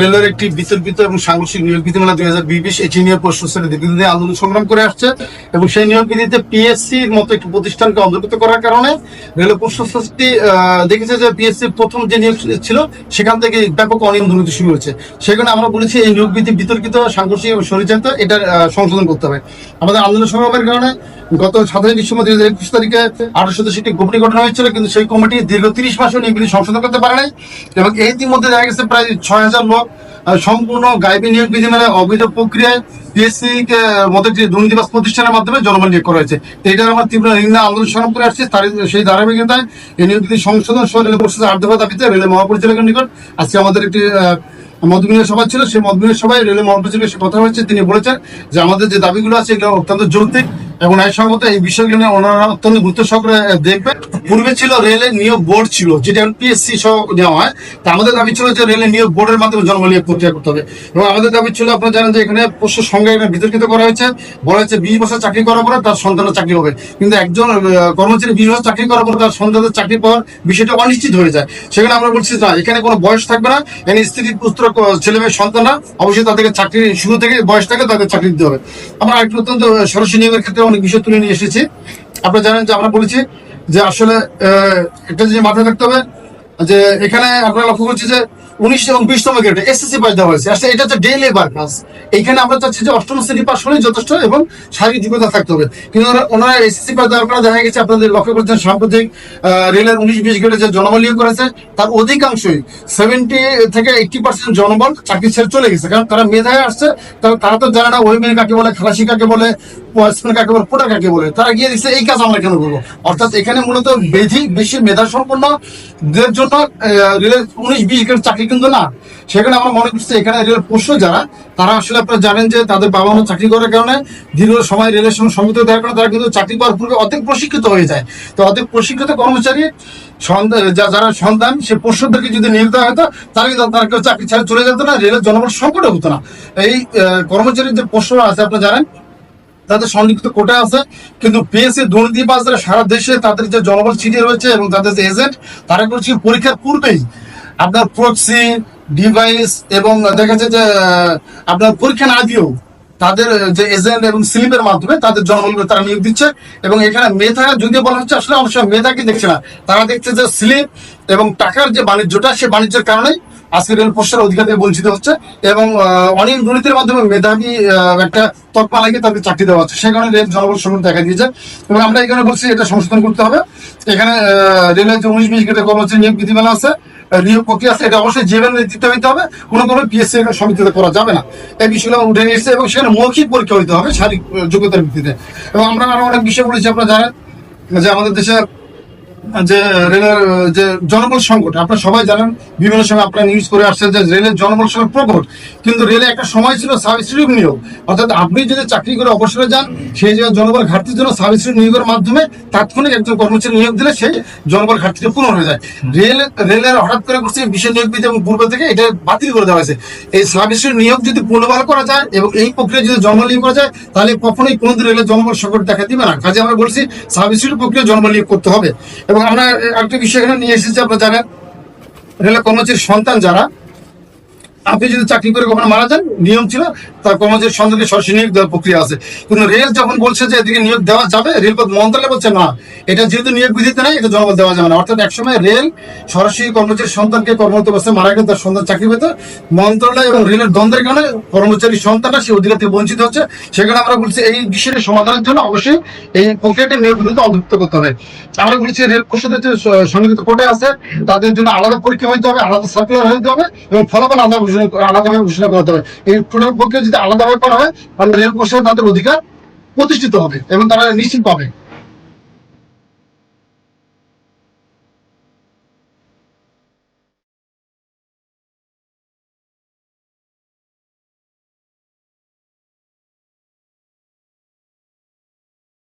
রেলের একটি বিতর্কিত এবং সাংঘর্ষিক নিয়োগ বিধিমালা দুই হাজার বিশ, এটি নিয়ে প্রশ্নশ্রেণী দীর্ঘদিন আন্দোলন সংগ্রাম করে আসছে এবং সেই নিয়োগ বিধিতে পিএসসির মতো একটি প্রতিষ্ঠানকে অন্তর্ভুক্ত করার কারণে রেলের প্রশ্নশ্রেণী দেখেছে যে পিএসসির প্রথম যে নিয়োগ ছিল, সেখান থেকে ব্যাপক অনিয়ম দুর্নীতি শুরু হয়েছে। সেখানে আমরা বলেছি এই নিয়োগ বিধি বিতর্কিত, সাংঘর্ষিক এবং সরিচালিত এটা সংশোধন করতে হবে। আমাদের আন্দোলন সংগ্রামের কারণে গত সাতাশে ডিসেম্বর দুই হাজার একুশ তারিখে আঠারো সদস্য একটি কমিটি গঠন হয়েছিল, কিন্তু সেই কমিটি দীর্ঘ তিরিশ মাসও নিয়োগ বিধি সংশোধন করতে পারে নাই এবং এই ইতিমধ্যে দেখা গেছে প্রায় ছয় হাজার আহ, সম্পূর্ণ গাইবী নিয়োগ বিধি মেনে অবৈধ প্রক্রিয়ায় পিএসসি মতো একটি দুর্নীতিবাস প্রতিষ্ঠানের মাধ্যমে জনগণ নিয়োগ করা হয়েছে। এটার আমার তীব্র নিন্দা আন্দোলন সংগ্রাম করে আসছে। তার সেই ধারাবাহিকতায় এই নিয়োগ বিধি সংশোধন সহ রেল প্রশাসনের আর্থিক দাবিতে রেলের মহাপরিচালকের নিকট আজকে আমাদের একটি মতবিনিময় সভা ছিল। সেই মতবিনিময় সভায় রেলের মহাপরিচালকের সে কথা হয়েছে। তিনি বলেছেন যে আমাদের যে দাবিগুলো আছে এগুলো অত্যন্ত যৌক্তিক এবং ন্যায়সঙ্গত। এই বিষয়গুলো নিয়ে ওনারা অত্যন্ত গুরুত্ব সহকারে দেখবে পূর্বে ছিল রেলের নিয়োগ বোর্ড ছিল, যেটা পিএসসি সহ নেওয়া হয়। তা আমাদের দাবি ছিল যে রেলের নিয়োগ বোর্ডের মাধ্যমে জন্ম নিয়োগ প্রক্রিয়া করতে হবে। এবং আমাদের দাবি ছিল, আপনারা জানেন যে এখানে পোষ্য সংজ্ঞা এখানে বিতর্কিত করা হয়েছে। বলা হয়েছে বিশ বছর চাকরি করার পরে তার সন্তানের চাকরি হবে। কিন্তু একজন কর্মচারী বিশ বছর চাকরি করার পর তার সন্তানের চাকরি পাওয়ার বিষয়টা অনিশ্চিত হয়ে যায়। সেখানে আমরা বলছি না, এখানে কোনো বয়স থাকবে না। এখানে স্ত্রী, পুত্র ছেলে মেয়ে, সন্তানরা অবশ্যই তাদেরকে চাকরি, শুরু থেকে বয়স থেকে তাদের চাকরি দিতে হবে। আমরা আরেকটু অত্যন্ত সরাসরি নিয়োগের ক্ষেত্রে অনেক বিষয় তুলে নিয়ে এসেছি। আপনারা জানেন যে আমরা বলেছি যে আসলে একটা জিনিস মাথায় রাখতে হবে যে এখানে আপনারা লক্ষ্য করছি যে উনিশ এবং বিশতম গ্রেডে এসএসসি পাস দেওয়া হয়েছে। আসলে এটা হচ্ছে ডে লেবার কাজ এইখানে আমরা চাচ্ছি যে অষ্টম শ্রেণি পাস হলেই যথেষ্ট এবং শারীরিক যোগ্যতা থাকতে হবে। কিন্তু ওনারা এসএসসি পাস দেওয়ার পরে দেখা গেছে আপনাদের লক্ষ্য করছেন সাম্প্রতিক রেলের উনিশ বিশ গ্রেডে যে জনবল নিয়োগ করেছে, তার অধিকাংশই সেভেন্টি থেকে এইটটি পার্সেন্ট জনবল চাকরি ছেড়ে চলে গেছে। কারণ তারা মেধায় আসছে তারা তো জানে না ওই মেয়ে কাকে বলে, খালাসি কাকে বলে ওয়াচম্যান কাকে বলে, পোটা কাকে বলে। তারা গিয়ে দিচ্ছে এই কাজ আমরা কেন করব? অর্থাৎ এখানে মূলত বেধি বেশি মেধা সম্পন্ন রেলের চাকরি কিন্তু না। সেখানে আমরা মনে করছি এখানে রেলের যারা, তারা আসলে আপনারা জানেন যে তাদের বাবা মা চাকরি করার কারণে দীর্ঘ সময় রেলের সঙ্গে সংযুক্ত দেওয়ার কারণে তারা কিন্তু চাকরি পাওয়ার পূর্বে প্রশিক্ষিত হয়ে যায়। তো অধিক প্রশিক্ষিত কর্মচারী যারা সন্তান, সে পোষ্যদেরকে যদি নিয়োগ দেওয়া হতো তাহলে কিন্তু তারা কেউ চাকরি ছেড়ে চলে যেত না, রেলের জনবল সংকটে হতো না। এই কর্মচারীর যে পোষ্যরা আছে, আপনারা জানেন তাদের সংযুক্ত কোটা আছে, কিন্তু পিএসসি দুর্নীতিবাজরা সারা দেশে তাদের যে জনবল ছিটিয়ে রয়েছে এবং তাদের যে এজেন্ট তারা করছে পরীক্ষার পূর্বেই আপনার প্রক্সি ডিভাইস এবং দেখা যাচ্ছে যে আপনার পরীক্ষা না দিয়েও তাদের যে এজেন্ট এবং স্লিপের মাধ্যমে তাদের জনবলকে তারা নিয়োগ দিচ্ছে এবং এখানে মেধা যদিও বলা হচ্ছে আসলে সময় মেধাকে দেখছে না, তারা দেখছে যে স্লিপ এবং টাকার যে বাণিজ্যটা, সে বাণিজ্যের কারণেই আজকে রেল পোস্টের অধিকার থেকে বঞ্চিত হচ্ছে এবং অনেক দুর্নীতির মাধ্যমে মেধাবী একটা তকমা লাগিয়ে তাদের চাকরি দেওয়া হচ্ছে। সেই কারণে রেল জনবল সংকট দেখা দিয়েছে। এবং আমরা এখানে বলছি, এটা সংশোধন করতে হবে। এখানে রেলের যে উনিশ বিশ গেটে কর্মচারী নিয়োগ বিধিমালা আছে নিয়োগ প্রক্রিয়া আছে, এটা অবশ্যই জেবেন নেতৃত্ব হইতে হবে। কোনো কোনো পিএসসি সমিতিতে করা যাবে না। এই বিষয়গুলো উঠে এসেছে এবং সেখানে মৌখিক পরীক্ষা হইতে হবে শারীরিক যোগ্যতার ভিত্তিতে। এবং আমরা আরও অনেক বিষয় বলেছি, আপনারা জানেন যে আমাদের দেশে যে রেলের, যে জনবল সংকট, আপনারা সবাই জানেন, বিভিন্ন সময় আপনারা নিউজ করে আসছেন যে রেলের জনবল সংকট প্রকট। কিন্তু রেলে একটা সময় ছিল সাবস্টিটিউট নিয়োগ। অর্থাৎ আপনি যদি চাকরি করে অবসরে যান, সেই জায়গায় জনবল ঘাটতির জন্য সাবস্টিটিউট নিয়োগের মাধ্যমে তাৎক্ষণিক একজন কর্মচারী নিয়োগ দিলে সেই জনবল ঘাটতিটা পূরণ হয়ে যায়। রেল, রেলের হঠাৎ করে করছে বিশেষ নিয়োগ বিধি এবং পূর্ব থেকে এটা বাতিল করে দেওয়া হয়েছে। এই সাবস্টিটিউট নিয়োগ যদি পুনর্বহাল করা যায় এবং এই প্রক্রিয়া যদি জনবল নিয়োগ করা যায়, তাহলে কখনোই কোনোদিন রেলের জনবল সংকট দেখা দিবে না। কাজে আমরা বলছি, সাবস্টিটিউট প্রক্রিয়া জনবল নিয়োগ করতে হবে। এবং আমরা একটা বিষয় এখানে নিয়ে এসেছি আপনারা জানেন। রেলের কর্মচারীর সন্তান যারা। আপনি যদি চাকরি করে কখনো মারা যান, নিয়ম ছিল, তার কর্মচারীর সন্তানকে সরাসরি নিয়োগ দেওয়ার প্রক্রিয়া আছে। কিন্তু রেল যখন বলছে যে এদিকে নিয়োগ দেওয়া যাবে, রেলপথ মন্ত্রণালয় বলছে না, এটা যেহেতু নিয়োগ বিধিতে নাই, এটা জনবল দেওয়া যাবে না। অর্থাৎ একসময় রেল সরাসরি কর্মচারীর সন্তানকে কর্মরত অবস্থায় মারা গেলে তার সন্তান চাকরি পেত। মন্ত্রণালয় এবং রেলের দ্বন্দ্বের কারণে কর্মচারী সন্তানরা সেই অধিকার থেকে বঞ্চিত হচ্ছে। সেখানে আমরা বলছি এই বিষয়ের সমাধানের জন্য অবশ্যই এই প্রক্রিয়াটি নিয়োগ বিধিতে অন্তর্ভুক্ত করতে হবে। আমরা বলছি রেল প্রসাদের যে সংযুক্ত কোর্টে আছে, তাদের জন্য আলাদা পরীক্ষা হইতে হবে, আলাদা সার্কুলার হইতে হবে এবং ফলাফল আলাদা আলাদাভাবে ঘোষণা করতে হবে এই প্রোডাক্ট পক্ষে যদি আলাদাভাবে করা হয়, তাহলে রেল তাদের অধিকার প্রতিষ্ঠিত হবে এবং তারা নিশ্চিত পাবে।